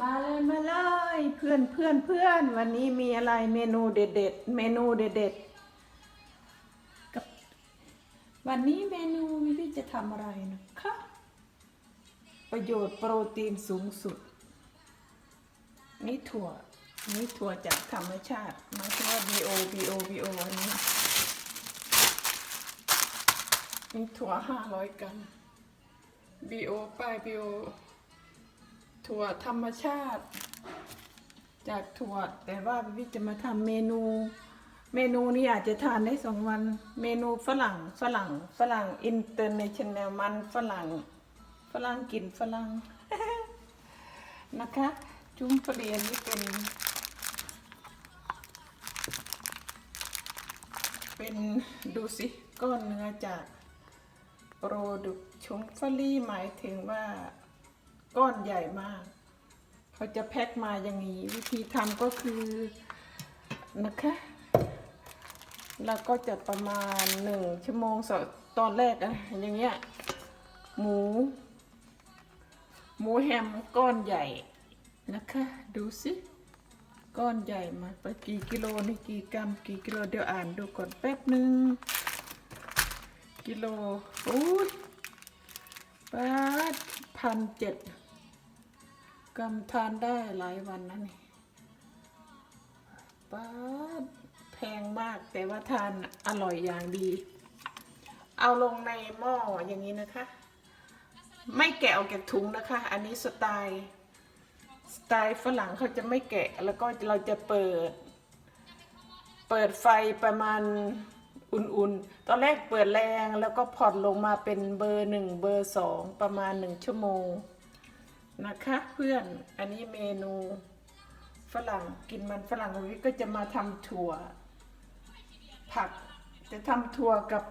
มาเลยมาเลยเพื่อนเพื่อนเพื่อนวันนี้มีอะไรเมนูเด็ดเด็ดเมนูเด็ดเด็ดกับวันนี้เมนูวิวิจะทำอะไรนะคะประโยชน์โปรตีนสูงสุด นี่ถั่วนี่ถั่วจากธรรมชาติมายถึงว่า BO BO BO อันนี้นี่ถั่วห้าร้อยกรัม BO ป้าย BO ถั่วธรรมชาติ จากถั่วแต่ว่าพี่จะมาทำเมนู เมนูนี้อาจจะทานได้สองวัน เมนูฝรั่งฝรั่งฝรั่งอินเตอร์เนชั่นแนลมันฝรั่งฝรั่งกินฝรั่งนะคะ จุ้มเปลี่ยนนี่เป็นเป็นดูสิก้อนเนื้อจากโปรดุกชงฟลี่หมายถึงว่า ก้อนใหญ่มาก เขาจะแพ็คมาอย่างนี้ วิธีทำก็คือนะคะแล้วก็จะประมาณหนึ่งชั่วโมงสตอนแรกอะอย่างเงี้ยหมู หมูแฮมก้อนใหญ่นะคะ ดูสิก้อนใหญ่มาไปกี่กิโลนี่กี่กรัมกี่กิโลเดี๋ยวอ่านดูก่อนแป๊บหนึ่งกิโลอุ้ยแปดพันเจ็ด กรัมทานได้หลายวันนะนี่ป้าแพงมากแต่ว่าทานอร่อยอย่างดี เอาลงในหม้ออย่างนี้นะคะ ไม่แกะออกจากถุงนะคะ อันนี้สไตล์สไตล์ฝรั่งเขาจะไม่แกะแล้วก็เราจะเปิด เปิดไฟประมาณอุ่นๆ ตอนแรกเปิดแรงแล้วก็ผ่อนลงมาเป็นเบอร์หนึ่งเบอร์สองประมาณหนึ่งชั่วโมง นะคะเพื่อนอันนี้เมนูฝรั่งกินมันฝรั่งวันนี้ก็จะมาทำถั่ว ผักจะทำถั่วกับ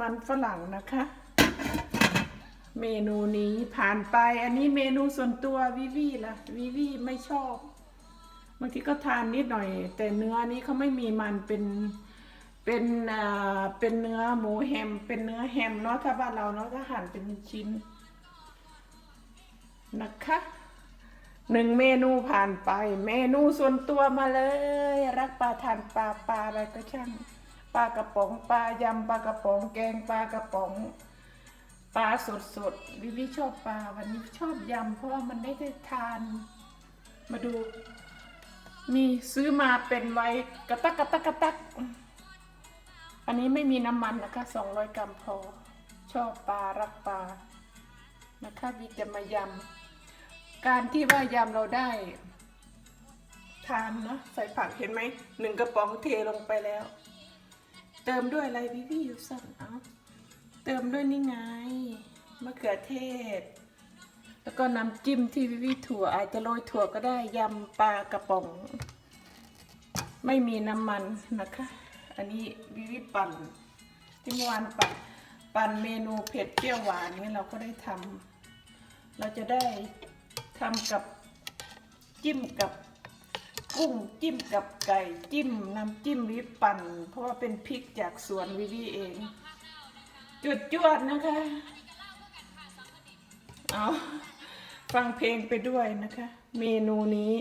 มันฝรั่งนะคะ เมนูนี้ผ่านไป อันนี้เมนูส่วนตัววิวีล่ะวิวีไม่ชอบบางทีก็ทานนิดหน่อย แต่เนื้อนี้เขาไม่มีมันเป็นเป็นอ่าเป็นเนื้อหมูแฮม เป็นเนื้อแฮมเนาะถ้าบ้านเราเนาะถ้าหั่นเป็นชิ้น นะคะ หนึ่งเมนูผ่านไป เมนูส่วนตัวมาเลย รักปลาทานปลาปลาอะไรก็ช่าง ปลากระป๋องปลายำปลากระป๋องแกงปลากระป๋องปลาสดสดวิวิชอบปลาวันนี้ชอบยำเพราะว่ามันได้ได้ทาน มาดู มีซื้อมาเป็นไว้กระตักกระตักกระตัก อันนี้ไม่มีน้ำมันนะคะสองร้อยกรัมพอ ชอบปลารักปลานะคะวิจะมายำ การที่ว่ายำเราได้ทานเนาะใส่ผักเห็นไหมหนึ่งกระป๋องเทลงไปแล้ว เติมด้วยอะไรวิวิอยู่สั่นเอาเติมด้วยนี่ไงมะเขือเทศ แล้วก็น้ำจิ้มที่วิวิถั่วอาจจะโรยถั่วก็ได้ยำปลากระป๋อง ไม่มีน้ำมันนะคะ อันนี้วิวิปั่นที่เมื่อวานปั่นปั่นเมนูเผ็ดเปรี้ยวหวานนี้เราก็ได้ทำเราจะได้ ทำกับจิ้มกับกุ้งจิ้มกับไก่จิ้มน้ำจิ้มวิปั่น เพราะว่าเป็นพริกจากสวนวิวิเอง จุดจวดนะคะ เอาฟังเพลงไปด้วยนะคะ เมนูนี้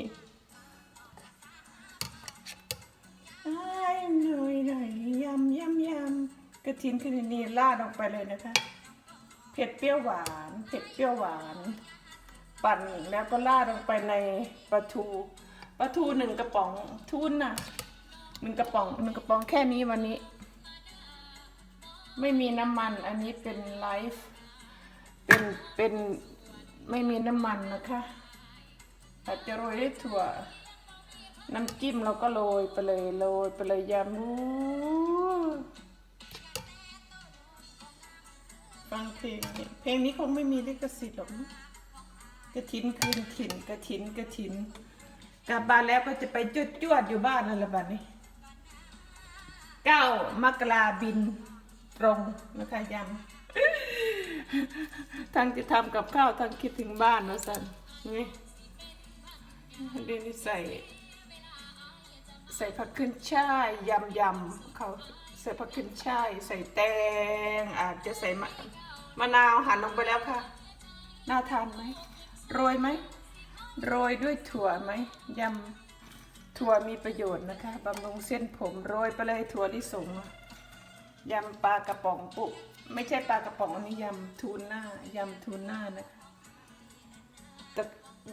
อ้ายหน่อยหน่อยยำยำยำกระถินคือนี่ลาดลงไปเลยนะคะ เผ็ดเปรี้ยวหวาน เผ็ดเปรี้ยวหวาน ปั่นแล้วก็ลาดลงไปในปลาทูปลาทูหนึ่งกระป๋องทุนน่ะหนึ่งกระป๋องหนึ่งกระป๋องแค่นี้วันนี้ ไม่มีน้ำมันอันนี้เป็นไลฟ์เป็นเป็นไม่มีน้ำมันนะคะอาจจะโรยด้วยถั่ว น้ำจิ้มเราก็โรยไปเลยโรยไปเลยยำอู้ฟังเพลงเพลงนี้คงไม่มีลิขสิทธิ์หรอก กระถินคืนถิ่นกระถินกระถิน กลับบ้านแล้วก็จะไปจวดจวดอยู่บ้านนั่นแหละบัดนี้เก้ามกราบินตรงนะคะยำทั้งจะทำกับข้าวทั้งคิดถึงบ้านนะสันนี่เดี๋ยวนี้ใส่ ใส่ผักขึ้นช่ายยำยำเขาใส่ผักขึ้นช่าย ใส่แตงอาจจะใส่มะมะนาวหั่นลงไปแล้วค่ะ น่าทานไหม โรยไหมโรยด้วยถั่วไหมยำถั่วมีประโยชน์นะคะบำรุงเส้นผมโรยไปเลยถั่วลิสงยำปลากระป๋องปุบไม่ใช่ปลากระป๋องอันนี้ยำทูน่ายำทูน่านะคะตะ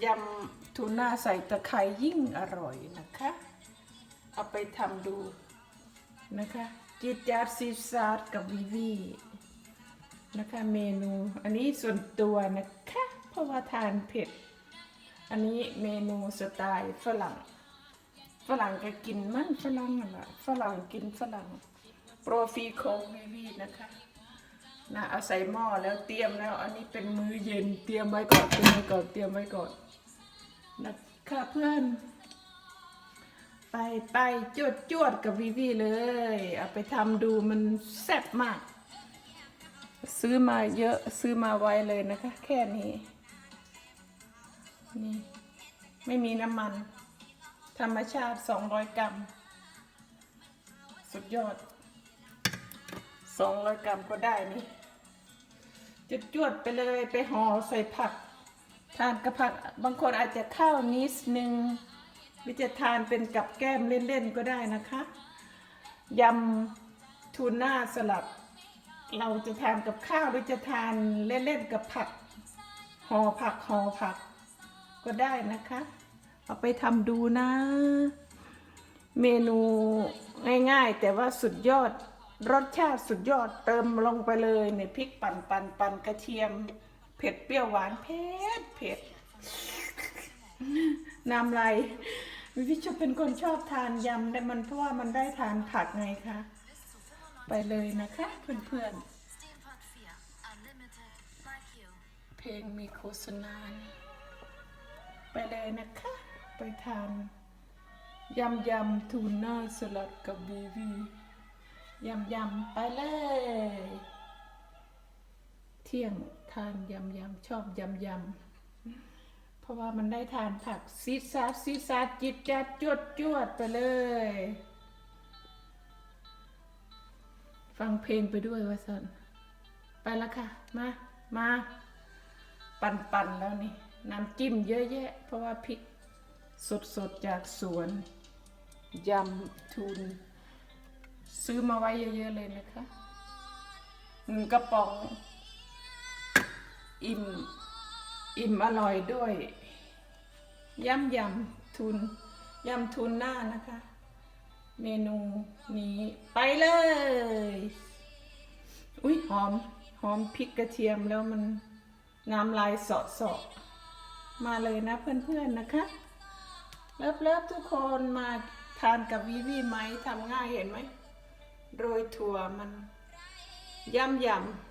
ยำทูน่าใส่ตะไคร้ยิ่งอร่อยนะคะ เอาไปทำดูนะคะจิตจาร์ซีซาร์กับวิวีนะคะเมนูอันนี้ส่วนตัวนะคะ ราะว่าทานเผ็ด อันนี้เมนูสไตล์ฝรั่ง ฝรั่งก็กินมันฝรั่งนั่นแหละฝรั่งกินฝรั่ง โปรฟีโควิวีนะคะนะเอาใส่หม้อแล้วเตรียมแล้ว อันนี้เป็นมื้อเย็นเตรียมไว้ก่อนเตรียมไว้ก่อนเตรียมไว้ก่อนนะคะเพื่อน ไปไปจวดจวดกับวิวีเลย เอาไปทำดูมันแซ่บมาก ซื้อมาเยอะซื้อมาไว้เลยนะคะ แค่นี้ นี่ไม่มีน้ำมัน ธรรมชาติ 200 กรัม สุดยอด 200 กรัมก็ได้นี่จุดจวดไปเลยไปห่อใส่ผัก ทานกับผัก บางคนอาจจะข้าวนิดนึงหรือจะทานเป็นกับแก้มเล่นๆก็ได้นะคะยำทูน่าสลัดเราจะทานกับข้าวหรือจะทานเล่นๆกับผักห่อผักห่อผัก ก็ได้นะคะ เอาไปทำดูนะ เมนูง่ายๆ แต่ว่าสุดยอดรสชาติสุดยอดเติมลงไปเลยเนี่ยพริกปั่นปั่นปั่นกระเทียม เผ็ดเปรี้ยวหวานเผ็ดเผ็ดน้ำลายวิวิชเป็นคนชอบทานยำแต่มันเพราะว่ามันได้ทานผักไงคะ ไปเลยนะคะเพื่อนๆ เพลงมีโฆษณา ไปเลยนะคะ ไปทานยำยำทูน่าสลัดกับบีบียำยำไปเลย เที่ยงทานยำยำชอบยำยำเพราะว่ามันได้ทานผักซีซาซีซาจิตจัดจวดจวดไปเลย ฟังเพลงไปด้วยว่าสันไปแล้วค่ะ มา มา ปันปันแล้วนี่ น้ำจิ้มเยอะแยะ เพราะว่าพริกสดๆจากสวนยำทุน ซื้อมาไว้เยอะๆเลยนะคะหนึ่งกระป๋อง อิ่ม อิ่มอร่อยด้วยยำยำทุนยำทุนหน้านะคะ เมนูนี้ไปเลย อุ้ยหอม หอมพริกกระเทียมแล้วมันน้ำลายสาะเสาะ มาเลยนะเพื่อนๆนะคะ เลิฟๆทุกคนมาทานกับวีวีไหมทำง่ายเห็นไหมโรยถั่วมันยำยำ